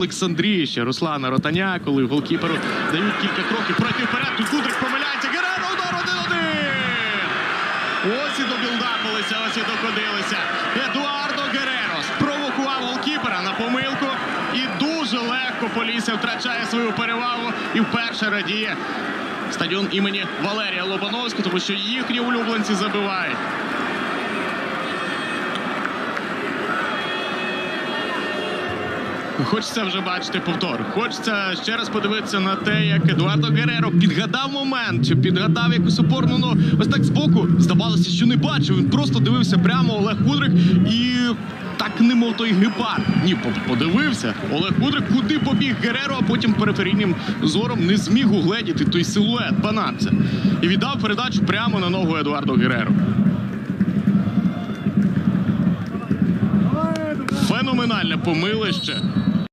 Олександріще Руслана Ротаня, коли голкіперу дають кілька кроків пройти вперед. Тут Кудрик помиляється. Гереро удар 1-1! Ось і добілдапилися, ось і докотилися. Едуардо Гереро спровокував голкіпера на помилку. І дуже легко Полісся втрачає свою перевагу і вперше радіє стадіон імені Валерія Лобановського, тому що їхні улюбленці забивають. Хочеться вже бачити повтор. Хочеться ще раз подивитися на те, як Едуардо Гереро підгадав момент, чи підгадав якусь опорну. Ну ось так збоку здавалося, що не бачив. Він просто дивився прямо Олег Кудрик і так немов той гепард. Ні, подивився. Олег Кудрик куди побіг Гереро, а потім периферійним зором не зміг угледіти той силует панамця. І віддав передачу прямо на ногу Едуардо Гереро. Феноменальне помилище